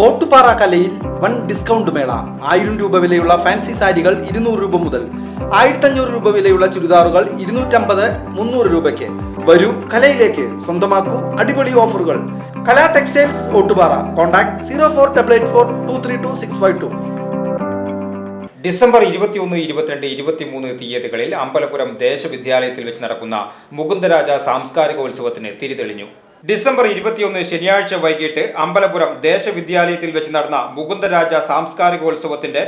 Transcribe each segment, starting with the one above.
ഓട്ടുപാറ കലയിൽ വൻ ഡിസ്കൗണ്ട് മേള. ആയിരം രൂപ വിലയുള്ള ഫാൻസി സാരികൾ ഇരുന്നൂറ് രൂപ മുതൽ ആയിരത്തഞ്ഞൂറ് രൂപ വിലയുള്ള ചുരിദാറുകൾ ഇരുന്നൂറ്റമ്പത് മുന്നൂറ് രൂപയ്ക്ക്. വരൂ കലയിലേക്ക്. സ്വന്തമാക്കൂ അടിപൊളി ഓഫറുകൾ. Kala textiles Ottupara. Contact zero four double eight four two three two six five two. December ഇരുപത്തിയൊന്ന് ഇരുപത്തിരണ്ട് ഇരുപത്തിമൂന്ന് തീയതികളിൽ അമ്പലപുരം ദേശവിദ്യാലയത്തിൽ വെച്ച് നടക്കുന്ന മുകുന്ദരാജ സാംസ്കാരികോത്സവത്തിന് തിരിതെളിഞ്ഞു. ഡിസംബർ ഇരുപത്തിയൊന്ന് ശനിയാഴ്ച വൈകിട്ട് അമ്പലപുരം ദേശവിദ്യാലയത്തിൽ വെച്ച് നടന്ന മുകുന്ദരാജ സാംസ്കാരികോത്സവത്തിന്റെ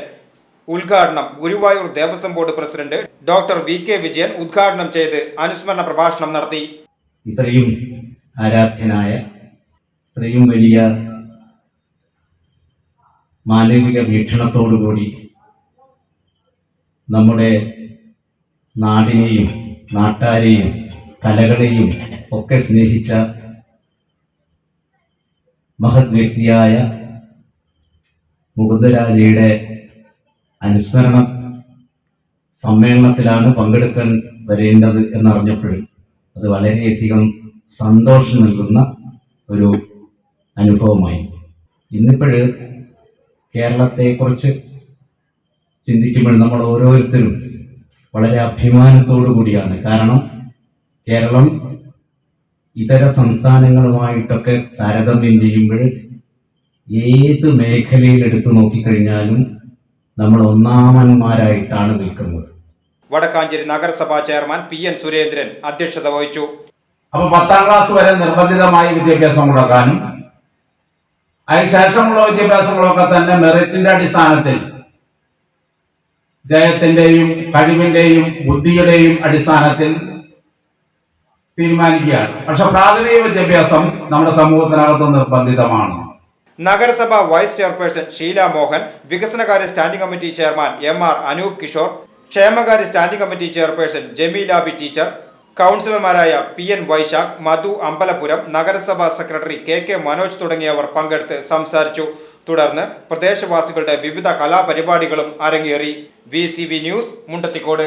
ഉദ്ഘാടനം Guruvayur Devaswom board president doctor V K Vijayan ഉദ്ഘാടനം ചെയ്ത് അനുസ്മരണ പ്രഭാഷണം നടത്തി. ഇത്രയും ആരാധ്യനായ ഇത്രയും വലിയ മാനവിക വീക്ഷണത്തോടുകൂടി നമ്മുടെ നാടിനെയും നാട്ടാരെയും കലകളെയും ഒക്കെ സ്നേഹിച്ച മഹത് വ്യക്തിയായ മുകുന്ദരാജയുടെ അനുസ്മരണ സമ്മേളനത്തിലാണ് പങ്കെടുക്കാൻ വരേണ്ടത് എന്നറിഞ്ഞപ്പോഴും അത് വളരെയധികം സന്തോഷം നൽകുന്ന ഒരു അനുഭവമായി. ഇന്നിപ്പോഴ് കേരളത്തെക്കുറിച്ച് ചിന്തിക്കുമ്പോൾ നമ്മൾ ഓരോരുത്തരും വളരെ അഭിമാനത്തോടു കൂടിയാണ് കാരണം കേരളം ഇതര സംസ്ഥാനങ്ങളുമായിട്ടൊക്കെ താരതമ്യം ചെയ്യുമ്പോൾ ഏത് മേഖലയിൽ എടുത്തു നോക്കിക്കഴിഞ്ഞാലും നമ്മൾ ഒന്നാമന്മാരായിട്ടാണ് നിൽക്കുന്നത്. വടക്കാഞ്ചേരി നഗരസഭാ ചെയർമാൻ പി എൻ സുരേന്ദ്രൻ അധ്യക്ഷത വഹിച്ചു. അപ്പൊ പത്താം ക്ലാസ് വരെ നിർബന്ധിതമായി വിദ്യാഭ്യാസം കൊടുക്കാനും അതിനുശേഷമുള്ള വിദ്യാഭ്യാസങ്ങളൊക്കെ തന്നെ മെറിറ്റിന്റെ അടിസ്ഥാനത്തിൽ ജയത്തിന്റെയും കഴിവിന്റെയും ബുദ്ധിയുടെയും അടിസ്ഥാനത്തിൽ തീരുമാനിക്കുകയാണ്. പക്ഷെ പ്രാഥമിക വിദ്യാഭ്യാസം നമ്മുടെ സമൂഹത്തിനകത്ത് നിർബന്ധിതമാണ്. നഗരസഭ വൈസ് ചെയർപേഴ്സൺ ഷീല മോഹൻ വികസനകാര്യ standing committee chairman M R Anoop Kishore ക്ഷേമകാര്യ standing committee chairperson Jameela B teacher കൗൺസിലർമാരായ പി എൻ വൈശാഖ് മധു അമ്പലപുരം നഗരസഭാ സെക്രട്ടറി കെ കെ മനോജ് തുടങ്ങിയവർ പങ്കെടുത്ത് സംസാരിച്ചു. തുടർന്ന് പ്രദേശവാസികളുടെ വിവിധ കലാപരിപാടികളും അരങ്ങേറി. V news Mundathikode.